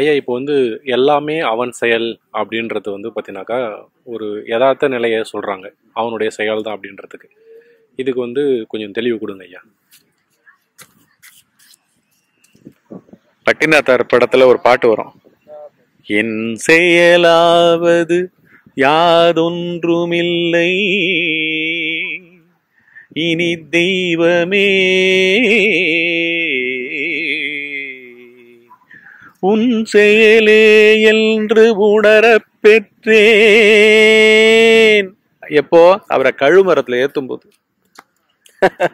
ஐயா இப்போ வந்து எல்லாமே அவன் செயல் அப்படின்றது வந்து பார்த்தீங்கன்னாக்கா ஒரு யதார்த்த நிலையை சொல்கிறாங்க அவனுடைய செயல் தான் அப்படின்றதுக்கு. இதுக்கு வந்து கொஞ்சம் தெளிவு கொடுங்க ஐயா. பட்டினத்தார் படத்துல ஒரு பாட்டு வரும். என் செயலாவது யாதொன்றுமில்லை. இனி தெய்வமே. உன் செயலே என்று உணரப் பெற்றேன். எப்போ? அவரை கழுமரத்துல ஏத்தும் போது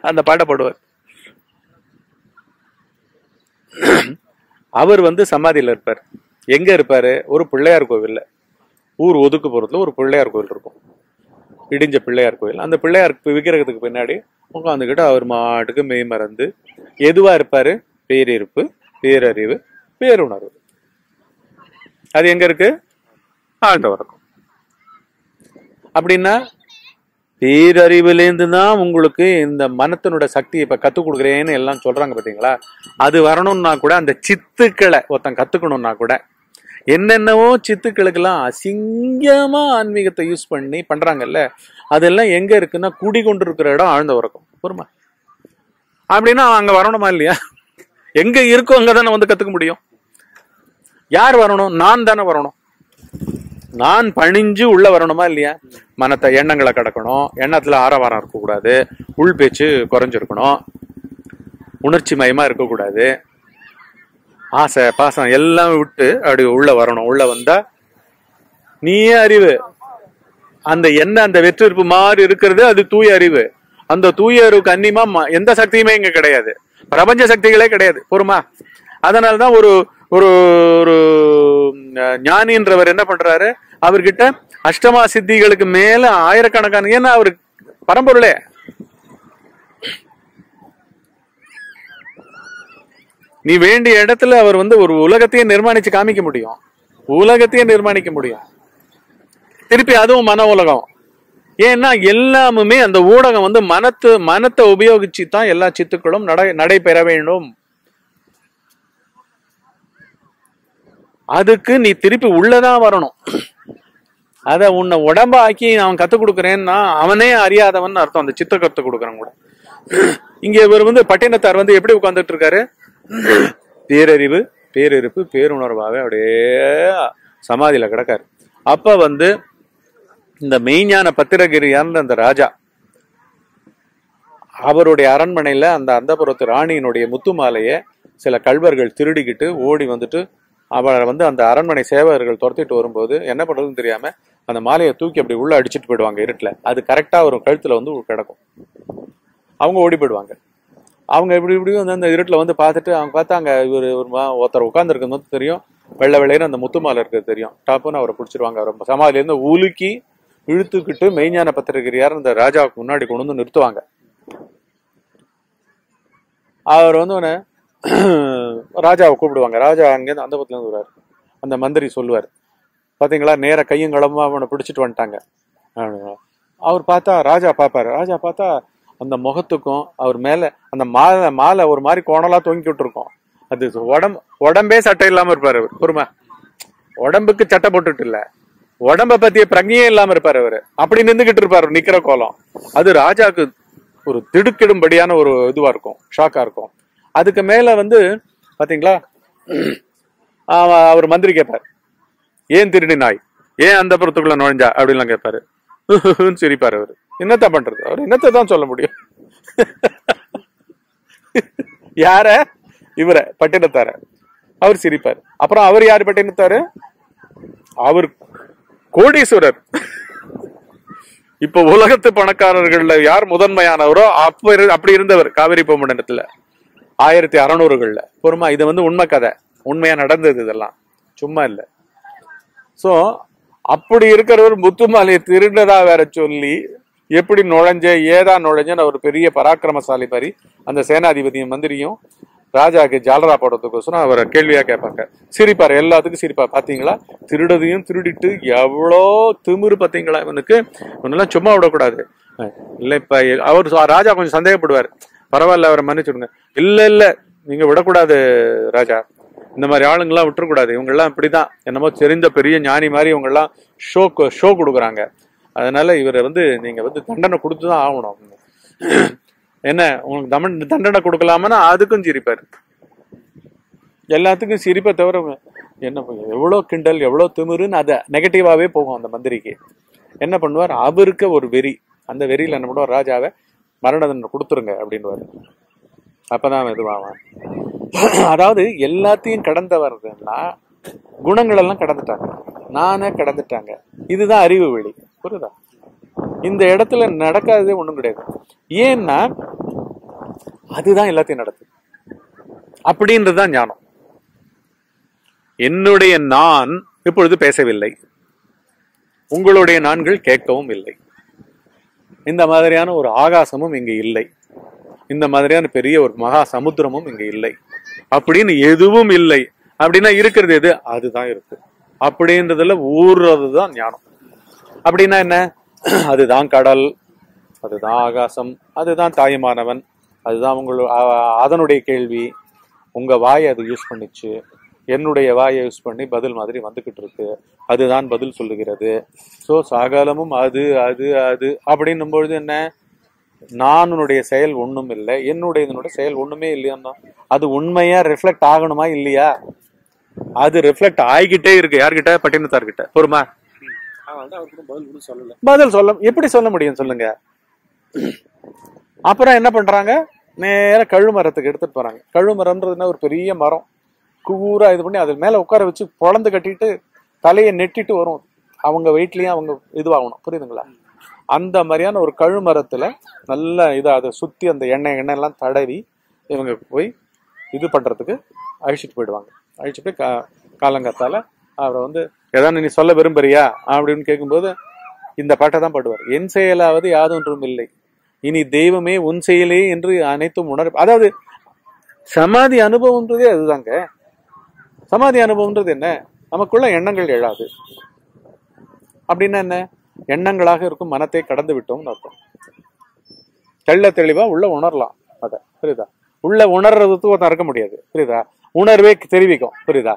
அந்த பாட்டை பாடுவார். அவர் வந்து சமாதியில் இருப்பார். எங்க இருப்பாரு? ஒரு பிள்ளையார் கோவில்ல. ஊர் ஒதுக்குப்புறத்துல ஒரு பிள்ளையார் கோவில் இருக்கும். இடிஞ்ச பிள்ளையார் கோவில். அந்த பிள்ளையார் விக்கிரகத்துக்கு பின்னாடி உட்காந்துக்கிட்டு அவர் மாட்டுக்கு மெய் மறந்து எதுவா இருப்பாரு? பேரிருப்பு பேரறிவு பேருணர்வு. அது எங்க இருக்கு? ஆழ்ந்த வரக்கும் அப்படின்னா பேரறிவுலேருந்து தான் உங்களுக்கு இந்த மனத்தினோட சக்தியை இப்போ கற்றுக் கொடுக்குறேன்னு எல்லாம் சொல்கிறாங்க பார்த்தீங்களா அது வரணும்னா கூட அந்த சித்துக்களை ஒருத்தன் கற்றுக்கணும்னா கூட என்னென்னவோ சித்துக்களுக்கெல்லாம் அசிங்கமாக ஆன்மீகத்தை யூஸ் பண்ணி பண்ணுறாங்கல்ல அதெல்லாம் எங்கே இருக்குன்னா குடி கொண்டு இருக்கிற இடம் ஆழ்ந்த உறக்கம். பொறுமா. அப்படின்னா அங்கே வரணுமா இல்லையா? எங்கே இருக்கோ அங்கே தானே வந்து கற்றுக்க முடியும். யார் வரணும்? நான் தானே வரணும். நான் பணிஞ்சு உள்ள வரணுமா இல்லையா? மனத்தை எண்ணங்களை கடக்கணும். எண்ணத்துல ஆரவாரம் இருக்கக்கூடாது. உள் பேச்சு குறைஞ்சிருக்கணும். உணர்ச்சி மயமா இருக்கக்கூடாது. ஆசை பாசம் எல்லாம் விட்டு அப்படி உள்ள வரணும். உள்ள வந்தா நீயே அறிவு. அந்த என்ன அந்த வெற்றிருப்பு மாதிரி இருக்கிறது அது தூய அறிவு. அந்த தூய அறிவு அந்நியமா ம- எந்த சக்தியுமே இங்க கிடையாது. பிரபஞ்ச சக்திகளே கிடையாது. பொறுமா? அதனாலதான் ஒரு ஒரு ஒரு ஞானின்றவர் என்ன பண்றாரு? அவர்கிட்ட அஷ்டமா சித்திகளுக்கு மேல ஆயிரக்கணக்கான ஏன்னா அவரு பரம்பொருளே. நீ வேண்டிய இடத்துல அவர் வந்து ஒரு உலகத்தையே நிர்மாணிச்சு காமிக்க முடியும். உலகத்தையே நிர்மாணிக்க முடியும். திருப்பி அதுவும் மன உலகம். ஏன்னா எல்லாமுமே அந்த ஊடகம் வந்து மனத்து மனத்தை உபயோகிச்சு தான் எல்லா சித்துக்களும் நடை நடைபெற வேண்டும். அதுக்கு நீ திருப்பி உள்ளதான் வரணும். அத உன்னை உடம்ப ஆக்கி அவன் கத்து கொடுக்குறேன்னா அவனே அறியாதவன் அர்த்தம். அந்த சித்த கத்து கொடுக்குறான் கூட. இங்க இவர் வந்து பட்டினத்தார் வந்து எப்படி உட்கார்ந்துட்டு இருக்காரு? பேரறிவு பேரிருப்பு பேருணர்வாவே அப்படியே சமாதியில கிடக்காரு. அப்ப வந்து இந்த மெய்ஞான பத்திரகிரியார்ந்த அந்த ராஜா அவருடைய அரண்மனையில அந்த அந்தபுரத்து ராணியினுடைய முத்து மாலையை சில கள்வர்கள் திருடிக்கிட்டு ஓடி வந்துட்டு அவரை வந்து அந்த அரண்மனை சேவகர்கள் துரத்திட்டு வரும்போது என்ன பண்றதுன்னு தெரியாம அந்த மாலையை தூக்கி அப்படி உள்ள அடிச்சுட்டு போயிடுவாங்க இருட்டில். அது கரெக்டாக ஒரு கழுத்தில் வந்து கிடக்கும். அவங்க ஓடி போயிடுவாங்க. அவங்க இப்படி இப்படியும் வந்து அந்த இருட்டில் வந்து பார்த்துட்டு அவங்க பார்த்தா அங்கே இவர் ஒரு மா- ஒருத்தர் வந்து தெரியும் வெள்ளை வெள்ளையன்னு அந்த முத்து மாலை இருக்கிறது தெரியும். டாப்புன்னு அவரை பிடிச்சிருவாங்க. அவர் சமாதிலேருந்து உலுக்கி இழுத்துக்கிட்டு மெய்ஞான பத்திரிகிரியார் அந்த ராஜாவுக்கு முன்னாடி கொண்டு வந்து நிறுத்துவாங்க. அவர் வந்து உடனே ராஜாவை கூப்பிடுவாங்க. ராஜா அங்கேருந்து அந்த பக்கத்துல இருந்து வருவார். அந்த மந்திரி சொல்லுவார். பார்த்தீங்களா நேர கையும் களமா அவனை பிடிச்சிட்டு வந்துட்டாங்க. அவர் பார்த்தா ராஜா பார்ப்பாரு. ராஜா பார்த்தா அந்த முகத்துக்கும் அவர் மேலே அந்த மாலை மாலை ஒரு மாதிரி கோணலாக தொங்கி இருக்கும் அது உடம்பு உடம்பே சட்டை இல்லாமல் இருப்பார் அவர். பொறுமை. உடம்புக்கு சட்டை போட்டுட்டு இல்லை. உடம்ப பத்திய பிரಜ್ಞையே இல்லாம இருப்பார் அவரு. அப்படி நின்றுகிட்டு இருப்பார். நிக்கிற கோலம். அது ராஜாக்கு ஒரு திடுக்கிடும்படியான ஒரு இதுவா இருக்கும். ஷாக்கா இருக்கும். அதுக்கு மேல வந்து பாத்தீங்களா? அவர் மந்திரி கேட்பார் ஏன் திருடி நாய்? ஏன் அந்த புறத்துக்குள்ள நுழைஞ்சா? அப்படின்லாம் கேட்பாரு சிரிப்பாரு அவரு. என்னத்தான் பண்றது? அவர் என்னத்தை தான் சொல்ல முடியும்? யார? இவர பட்டினத்தார. அவர் சிரிப்பார். அப்புறம் அவர் யாரு பட்டினத்தாரு? அவர் கோடீஸ்வரர். இப்ப உலகத்து பணக்காரர்கள்ல யார் முதன்மையானவரோ அப்ப அப்படி இருந்தவர் காவிரி பொம்மண்டலத்துல ஆயிரத்தி அறநூறுகளில். பொறுமா இது வந்து உண்மை கதை. உண்மையாக நடந்தது இதெல்லாம். சும்மா இல்லை. ஸோ அப்படி இருக்கிறவர் முத்துமாலையை திருடதா வேற சொல்லி எப்படி நுழைஞ்ச ஏதா நுழைஞ்சன்னு ஒரு பெரிய பராக்கிரமசாலி மாதிரி அந்த சேனாதிபதியும் மந்திரியும் ராஜாக்கு ஜாலரா போடுறதுக்கோசரம் அவரை கேள்வியா கேட்பாங்க. சிரிப்பார் எல்லாத்துக்கும் சிரிப்பார் பாத்தீங்களா? திருடதையும் திருடிட்டு எவ்வளோ திமிரு பார்த்தீங்களா இவனுக்கு. இவனெல்லாம் சும்மா விடக்கூடாது. இல்லை இப்போ அவர் ராஜா கொஞ்சம் சந்தேகப்படுவார். பரவாயில்ல அவரை மன்னிச்சுடுங்க. இல்ல இல்ல நீங்க விடக்கூடாது ராஜா. இந்த மாதிரி ஆளுங்கெல்லாம் விட்டுறக்கூடாது. இவங்கெல்லாம் இப்படிதான். என்னமோ தெரிந்த பெரிய ஞானி மாதிரி இவங்கெல்லாம் ஷோ ஷோ கொடுக்குறாங்க. அதனால இவரை வந்து நீங்க வந்து தண்டனை கொடுத்து தான் ஆகணும். என்ன உங்களுக்கு தமன் தண்டனை கொடுக்கலாமன்னா அதுக்கும் சிரிப்பாரு. எல்லாத்துக்கும் சிரிப்பை தவிர என்ன எவ்வளோ கிண்டல் எவ்வளோ திமிருன்னு அதை நெகட்டிவாகவே போகும் அந்த மந்திரிக்கு. என்ன பண்ணுவார்? அவருக்கு ஒரு வெறி. அந்த வெறியில் என்ன பண்ணுவார்? ராஜாவை மரண தண்டனை கொடுத்துருங்க அப்படின்னுவாரு. அப்பதான் இதுவாவான். அதாவது எல்லாத்தையும் கடந்தவர்னா குணங்கள் எல்லாம் கடந்துட்டாங்க. நானே கடந்துட்டாங்க. இதுதான் அறிவு வெளி. புரியுதா? இந்த இடத்துல நடக்காததே ஒண்ணும் கிடையாது. ஏன்னா அதுதான் எல்லாத்தையும் நடக்குது. அப்படின்றதுதான் ஞானம். என்னுடைய நான் இப்பொழுது பேசவில்லை. உங்களுடைய நான்கள் கேட்கவும் இல்லை. இந்த மாதிரியான ஒரு ஆகாசமும் இங்கே இல்லை. இந்த மாதிரியான பெரிய ஒரு மகா சமுத்திரமும் இங்க இல்லை. அப்படின்னு எதுவும் இல்லை. அப்படின்னா இருக்கிறது எது? அதுதான் இருக்கு. அப்படின்றதுல ஊர்றதுதான் ஞானம். அப்படின்னா என்ன? அதுதான் கடல் அதுதான் ஆகாசம் அதுதான் தாயுமானவன் அதுதான் உங்களோட அதனுடைய கேள்வி. உங்க வாயை அது யூஸ் பண்ணிச்சு. என்னுடைய வாயை யூஸ் பண்ணி பதில் மாதிரி வந்துக்கிட்டு இருக்கு. அதுதான் பதில் சொல்லுகிறது. ஸோ சாகாலமும் அது அது அது அப்படின்னும் பொழுது என்ன? நானுடைய செயல் ஒன்றும் இல்லை. என்னுடைய இதனுடைய செயல் ஒன்றுமே இல்லையான்னா அது உண்மையாக ரிஃப்ளெக்ட் ஆகணுமா இல்லையா? அது ரிஃப்ளெக்ட் ஆகிக்கிட்டே இருக்கு. யார்கிட்ட? பட்டினத்தார்கிட்ட. பொறுமா? பதில் சொல்ல எப்படி சொல்ல முடியும் சொல்லுங்க? அப்புறம் என்ன பண்றாங்க? நேர கழுமரத்துக்கு எடுத்துட்டு போறாங்க. கழுமரம்ன்றதுன்னா ஒரு பெரிய மரம். கூரா இது பண்ணி அது மேலே உட்கார வச்சு பொழந்து கட்டிட்டு தலையை நெட்டிட்டு வரும். அவங்க வெயிட்லேயும் அவங்க இதுவாகணும். புரியுதுங்களா? அந்த மாதிரியான ஒரு கழுமரத்துல நல்ல இதை அதை சுற்றி அந்த எண்ணெய் எண்ணெய் எல்லாம் தடவி இவங்க போய் இது பண்ணுறதுக்கு அழிச்சிட்டு போயிடுவாங்க. அழிச்சிட்டு போய் கா காலங்கத்தால் அவரை வந்து ஏதாவது நீ சொல்ல விரும்புறியா? அப்படின்னு கேட்கும்போது இந்த பாட்டை தான் பாடுவார். என் செயலாவது யாதொன்றும் இல்லை. இனி தெய்வமே உன் செயலே என்று அனைத்தும் உணர் அதாவது சமாதி அனுபவம்ன்றதே அதுதாங்க. சமாதி அனுபவம்ன்றது என்ன? நமக்குள்ள எண்ணங்கள் எழாது. அப்படின்னா என்ன? எண்ணங்களாக இருக்கும் மனத்தை கடந்து விட்டோம்னு அர்த்தம். தெள்ள தெளிவா உள்ள உணரலாம் அதை. புரியுதா? உள்ள உணர்றதுக்கு ஒருத்தன் இருக்க முடியாது. புரியுதா? உணர்வே தெரிவிக்கும். புரியுதா?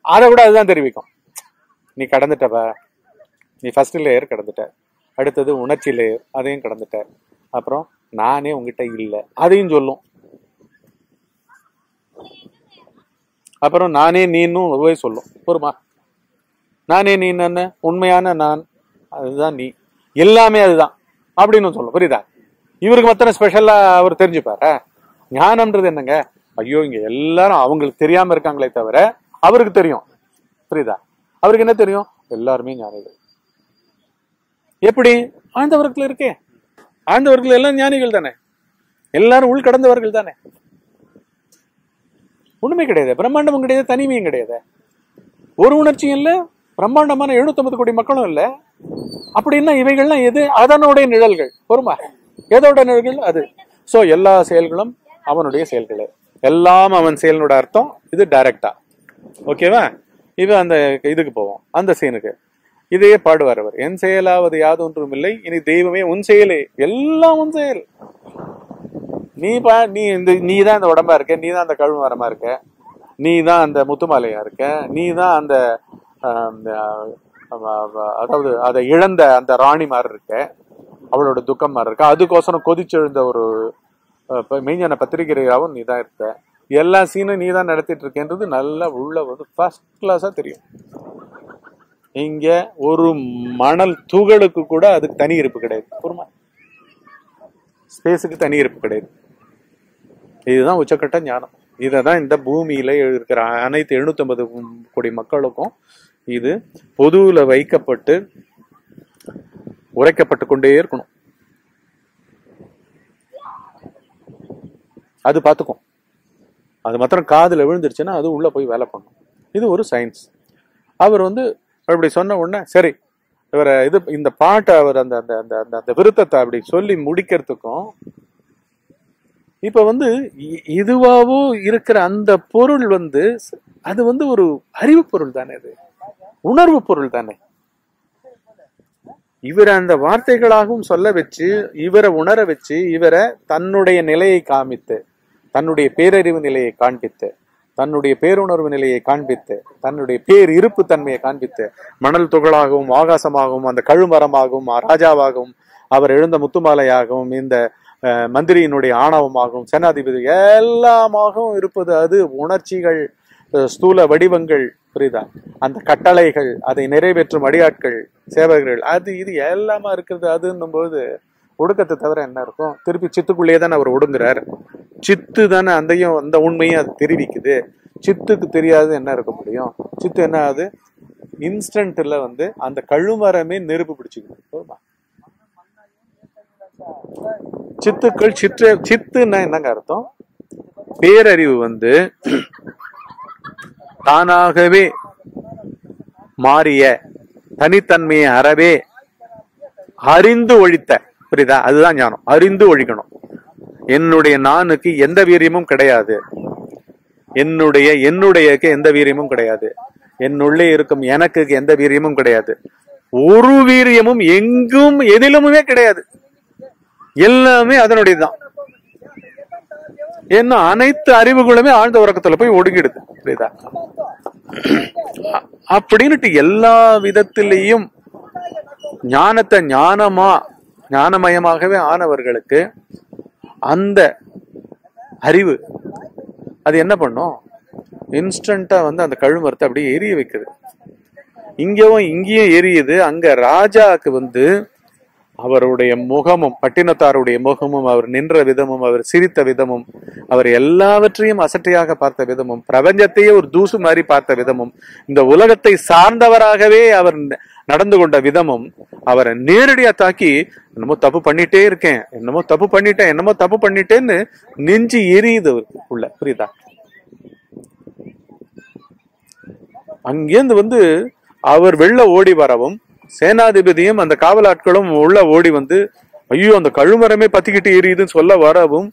அதை விட அதுதான் தெரிவிக்கும். நீ கடந்துட்டப்ப நீ ஃபர்ஸ்ட் லேயர் கடந்துட்ட. அடுத்தது உணர்ச்சி லேயர் அதையும் கடந்துட்ட. அப்புறம் நானே உங்ககிட்ட இல்லை. அதையும் சொல்லும். அப்புறம் நானே நீனும் ஒருவே சொல்லும். பொறுமா? நானே நீ என்ன உண்மையான நான். அதுதான் நீ. எல்லாமே அதுதான். அப்படின்னு சொல்லும். புரியுதா? இவருக்கு மத்தன ஸ்பெஷலா அவர் தெரிஞ்சுப்பாரா. ஞானம்ன்றது என்னங்க? ஐயோ இங்க எல்லாரும் அவங்களுக்கு தெரியாம இருக்காங்களே தவிர அவருக்கு தெரியும். புரியுதா? அவருக்கு என்ன தெரியும்? எல்லாருமே ஞானிகள். எப்படி? ஆழ்ந்தவர்கள் இருக்கே. ஆழ்ந்தவர்கள் எல்லாம் ஞானிகள் தானே. எல்லாரும் உள் கடந்தவர்கள் தானே. ஒண்ணுமே கிடையாது. பிரம்மாண்டமும் கிடையாது தனிமையும் கிடையாது. ஒரு உணர்ச்சியும் இல்ல பிரம்மாண்டமான 750 கோடி மக்களும் இல்ல. அப்படின்னா இவைகள்லாம் எது? அதனுடைய நிழல்கள். பொறுமா? எதோட நிழல்கள்? அது. சோ எல்லா செயல்களும் அவனுடைய செயல்கள். எல்லாம் அவன் செயலோட அர்த்தம் இது டைரக்டா ஓகேவா இது அந்த இதுக்கு போவோம். அந்த சீனுக்கு இதையே பாடுவார் அவர் என் செயலாவது யாதொன்றும் இல்லை இனி தெய்வமே உன் செயலே. எல்லாம் உன் செயல். நீ பா நீ இந்த நீ தான் இந்த உடம்பா இருக்க நீ தான் அந்த கழுவு மரமா இருக்க நீ தான் அந்த முத்துமாலையா இருக்க நீ தான் அந்த அதாவது அதை இழந்த அந்த ராணி மாதிரி இருக்க அவளோட துக்கம் மாதிரி இருக்க. அதுக்கோசரம் கொதிச்செழுந்த ஒரு மெய்ஞான பத்திரிகையாகவும் நீ தான் இருக்க. எல்லா சீனும் நீ தான் நடத்திட்டு இருக்கேன்றது நல்லா உள்ள வந்து ஃபர்ஸ்ட் கிளாஸா தெரியும். இங்க ஒரு மணல் துகளுக்கு கூட அதுக்கு தனி இருப்பு கிடையாது. பொறுமா ஸ்பேஸுக்கு தனி இருப்பு கிடையாது. இதுதான் உச்சக்கட்ட ஞானம். இதை தான் இந்த பூமியில இருக்கிற அனைத்து 750 கோடி மக்களுக்கும் இது பொதுவுல வைக்கப்பட்டு உரைக்கப்பட்டு கொண்டே இருக்கணும். அது பார்த்துக்கும். அது மாத்திரம் காதுல விழுந்துருச்சுன்னா அது உள்ள போய் வேலை பண்ணும். இது ஒரு சயின்ஸ். அவர் வந்து அப்படி சொன்ன உடனே சரி இவரை இது இந்த பாட்டை அவர் அந்த அந்த அந்த அந்த அந்த விருத்தத்தை அப்படி சொல்லி முடிக்கிறதுக்கும் இப்போ வந்து இ- இதுவாவோ இருக்கிற அந்த பொருள் வந்து அது வந்து ஒரு அறிவு பொருள் தானே அது. உணர்வு பொருள் தானே. இவரை அந்த வார்த்தைகளாகவும் சொல்ல வச்சு இவரை உணர வச்சு இவரை தன்னுடைய நிலையை காமித்து தன்னுடைய பேரறிவு நிலையை காண்பித்து தன்னுடைய பேருணர்வு நிலையை காண்பித்து தன்னுடைய பேர் இருப்பு தன்மையை காண்பித்து மணல் துகளாகவும் ஆகாசமாகவும் அந்த கழுமரமாகவும் ராஜாவாகவும் அவர் எழுந்த முத்துமாலையாகவும் இந்த மந்திரியினுடைய ஆணவமாகவும் சேனாதிபதி எல்லாமாகவும் இருப்பது அது உணர்ச்சிகள் ஸ்தூல வடிவங்கள் புரியுதா? அந்த கட்டளைகள் அதை நிறைவேற்றும் அடியாட்கள் சேவகர்கள் அது இது எல்லாமா இருக்கிறது அதுன்னும் போது ஒடுக்கத்தை தவிர என்ன இருக்கும்? திருப்பி சித்துக்குள்ளேயே தானே அவர் ஒடுங்குறார். சித்து தானே அந்தையும் அந்த உண்மையும் அது தெரிவிக்குது. சித்துக்கு தெரியாது என்ன இருக்க முடியும்? சித்து என்ன ஆகுது? இன்ஸ்டன்ட்ல வந்து அந்த கழுமரமே நெருப்பு பிடிச்சிக்கணும் போதுமா? சித்துக்கள் சிற்ற சித்துன்னா என்னங்க அர்த்தம்? பேரறிவு வந்து தானாகவே மாறிய தனித்தன்மையை அறவே அறிந்து ஒழித்த புரியுதா? அதுதான் ஞானம். அறிந்து ஒழிக்கணும். என்னுடைய நானுக்கு எந்த வீரியமும் கிடையாது. என்னுடைய என்னுடையக்கு எந்த வீரியமும் கிடையாது. என்னுள்ளே இருக்கும் எனக்கு எந்த வீரியமும் கிடையாது. ஒரு வீரியமும் எங்கும் எதிலுமே கிடையாது. எல்லாமே அதனுடையதுதான். ஏன்னா அனைத்து அறிவுகளுமே ஆழ்ந்த உறக்கத்துல போய் ஒடுங்கிடுது. புரியுதா? அப்படின்னுட்டு எல்லா விதத்திலையும் ஞானத்தை ஞானமா ஞானமயமாகவே ஆனவர்களுக்கு அந்த அறிவு அது என்ன பண்ணும்? இன்ஸ்டண்டா வந்து அந்த கழுமரத்தை அப்படியே எரிய வைக்குது. இங்கேயும் இங்கேயும் எரியுது. அங்க ராஜாவுக்கு வந்து அவருடைய முகமும் பட்டினத்தாருடைய முகமும் அவர் நின்ற விதமும் அவர் சிரித்த விதமும் அவர் எல்லாவற்றையும் அசட்டையாக பார்த்த விதமும் பிரபஞ்சத்தையே ஒரு தூசு மாதிரி பார்த்த விதமும் இந்த உலகத்தை சார்ந்தவராகவே அவர் நடந்து கொண்ட விதமும் அவரை நேரடியா தாக்கி என்னமோ தப்பு பண்ணிட்டே இருக்கேன் என்னமோ தப்பு பண்ணிட்டேன் என்னமோ தப்பு பண்ணிட்டேன்னு நெஞ்சு எரியுது உள்ள புரியுதா? அங்கேருந்து வந்து அவர் வெளில ஓடி வரவும் சேனாதிபதியும் அந்த காவலாட்களும் உள்ள ஓடி வந்து ஐயோ அந்த கழுமரமே பத்திக்கிட்டு எரியுதுன்னு சொல்ல வரவும்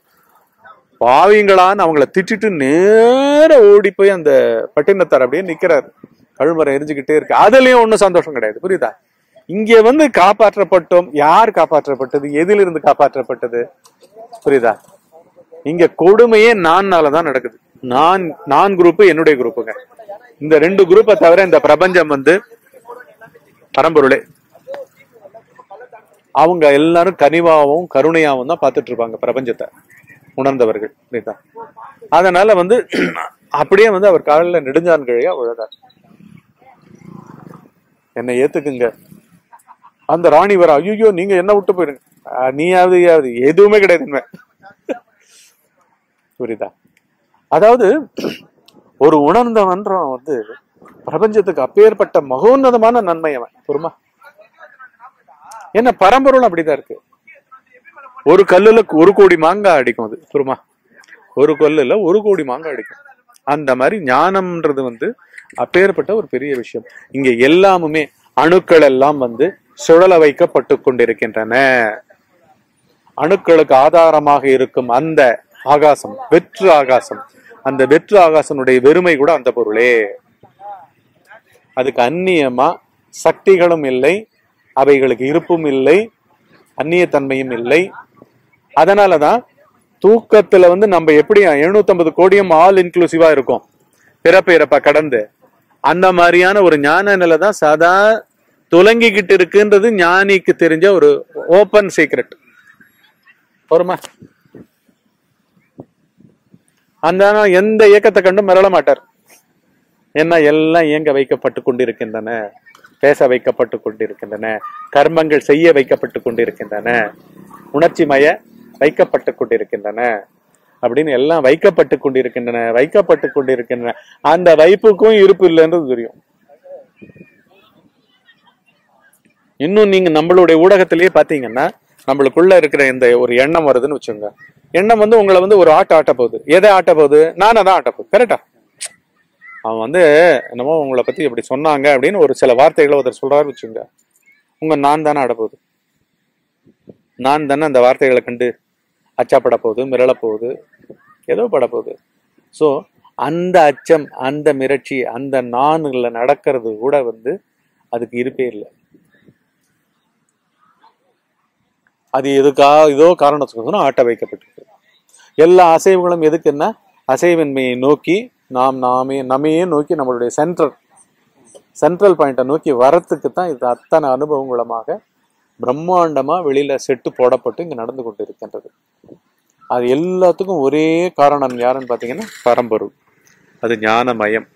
பாவிங்களான்னு அவங்கள திட்டிட்டு நேர ஓடி போய் அந்த பட்டினத்தார் அப்படியே நிக்கிறாரு. கழுமரம் எரிஞ்சுக்கிட்டே இருக்கு. அதுலயும் ஒண்ணும் சந்தோஷம் கிடையாது. புரியுதா? இங்க வந்து காப்பாற்றப்பட்டோம். யார் காப்பாற்றப்பட்டது? எதிலிருந்து காப்பாற்றப்பட்டது? புரியுதா? இங்க கொடுமையே நான்னால தான் நடக்குது. நான் நான் குரூப் என்னுடைய குரூப்புங்க இந்த ரெண்டு குரூப்பை தவிர இந்த பிரபஞ்சம் வந்து பரம்பொருளே. அவங்க எல்லாரும் கனிவாகவும் கருணையாகவும் தான் பார்த்துட்டு இருப்பாங்க பிரபஞ்சத்தை உணர்ந்தவர்கள் புரியுதா அதனால வந்து அப்படியே வந்து அவர் காலில் நெடுஞ்சான் கிழையா விழுதார் என்னை ஏத்துக்குங்க. அந்த ராணி வர ஐயோ நீங்க என்ன விட்டு போயிருங்க. நீயாவது யாவது எதுவுமே கிடையாது இனிமே." புரியுதா? அதாவது ஒரு உணர்ந்தவன்றான் வந்து பிரபஞ்சத்துக்கு அப்பேற்பட்ட மகோன்னதமான நன்மை அவன். பொறுமா என்ன பரம்பொருள் அப்படிதான் இருக்கு. ஒரு கல்லுல ஒரு கோடி மாங்காய் அடிக்கும் அது. பொறுமா ஒரு கல்லுல ஒரு கோடி மாங்காய் அடிக்கும். அந்த மாதிரி ஞானம்ன்றது வந்து அப்பேற்பட்ட ஒரு பெரிய விஷயம். இங்க எல்லாமுமே அணுக்கள் எல்லாம் வந்து சுழல வைக்கப்பட்டு கொண்டிருக்கின்றன. அணுக்களுக்கு ஆதாரமாக இருக்கும் அந்த ஆகாசம் வெற்று ஆகாசம். அந்த வெற்று ஆகாசனுடைய வெறுமை கூட அந்த பொருளே. அதுக்கு அந்நியமா சக்திகளும் இல்லை அவைகளுக்கு இருப்பும் இல்லை அந்நியத்தன்மையும் இல்லை. அதனாலதான் தூக்கத்துல வந்து நம்ம எப்படி 750 கோடியும் ஆல் இன்க்ளூசிவா இருக்கும். பிறப்பு இறப்பா கடந்து. அந்த மாதிரியான ஒரு ஞான நிலை தான் சதா துலங்கிக்கிட்டு இருக்குன்றது ஞானிக்கு தெரிஞ்ச ஒரு ஓப்பன் சீக்ரெட் பொறுமா. அந்த எந்த இயக்கத்தை கண்டும் மிரள மாட்டார். ஏன்னா எல்லாம் இயங்க வைக்கப்பட்டு கொண்டிருக்கின்றன பேச வைக்கப்பட்டு கொண்டிருக்கின்றன கர்மங்கள் செய்ய வைக்கப்பட்டு கொண்டிருக்கின்றன உணர்ச்சி மய வைக்கப்பட்டு கொண்டிருக்கின்றன அப்படின்னு எல்லாம் வைக்கப்பட்டு கொண்டிருக்கின்றன வைக்கப்பட்டு கொண்டிருக்கின்றன. அந்த வைப்புக்கும் இருப்பு இல்லைன்றது தெரியும். இன்னும் நீங்க நம்மளுடைய ஊடகத்திலேயே பாத்தீங்கன்னா நம்மளுக்குள்ள இருக்கிற இந்த ஒரு எண்ணம் வருதுன்னு வச்சுங்க எண்ணம் வந்து உங்களை வந்து ஒரு ஆட்ட ஆட்ட போகுது. எதை ஆட்ட போகுது? நானே தான் ஆட்ட போகுது. கரெக்டா அவன் வந்து என்னமோ உங்களை பத்தி இப்படி சொன்னாங்க அப்படின்னு ஒரு சில வார்த்தைகளை ஒருத்தர் சொல்றாரு வச்சுங்க உங்க நான் தானே ஆட போகுது. நான் தானே அந்த வார்த்தைகளை கண்டு அச்சாப்பட போகுது மிரள போகுது ஏதோ பட போகுது. ஸோ அந்த அச்சம் அந்த மிரட்சி அந்த நான்களில் நடக்கிறது கூட வந்து அதுக்கு இருப்பே இல்லை. அது எதுக்கா ஏதோ காரணத்துக்கு ஆட்ட வைக்கப்பட்டிருக்கு. எல்லா அசைவுகளும் எதுக்குன்னா அசைவின்மையை நோக்கி நாம் நாமே நம்மையே நோக்கி நம்மளுடைய சென்ட்ரல் சென்ட்ரல் பாயிண்ட்டை நோக்கி வரத்துக்கு தான் இது அத்தனை அனுபவம் மூலமாக பிரம்மாண்டமாக வெளியில் செட்டு போடப்பட்டு இங்கே நடந்து கொண்டு இருக்கின்றது அது எல்லாத்துக்கும் ஒரே காரணம் யாருன்னு பார்த்தீங்கன்னா பரம்பொருள். அது ஞானமயம்.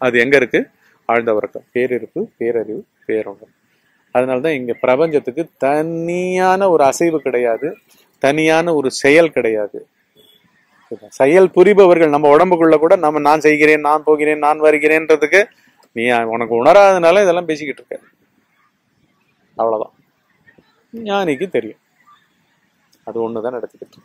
அது எங்கே இருக்கு? ஆழ்ந்த உறக்கம் பேரிருப்பு பேரறிவு பேருணர்வு அதனால தான் இங்கே பிரபஞ்சத்துக்கு தனியான ஒரு அசைவு கிடையாது தனியான ஒரு செயல் கிடையாது. செயல் புரிபவர்கள் நம்ம உடம்புக்குள்ள கூட நம்ம நான் செய்கிறேன் நான் போகிறேன் நான் வருகிறேன்றதுக்கு நீ உனக்கு உணராதனால இதெல்லாம் பேசிக்கிட்டு இருக்க. அவ்வளவுதான். ஞானிக்கு தெரியும். அது ஒண்ணுதான் நடத்திக்கிட்டு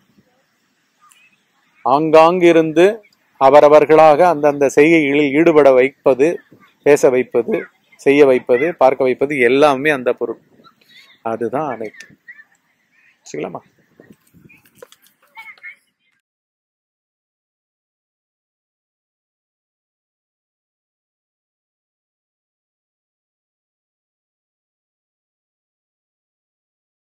ஆங்காங்கிருந்து அவரவர்களாக அந்தந்த செய்கைகளில் ஈடுபட வைப்பது பேச வைப்பது செய்ய வைப்பது பார்க்க வைப்பது எல்லாமே அந்த பொருள். அதுதான் அனைத்து. சரிங்களாமா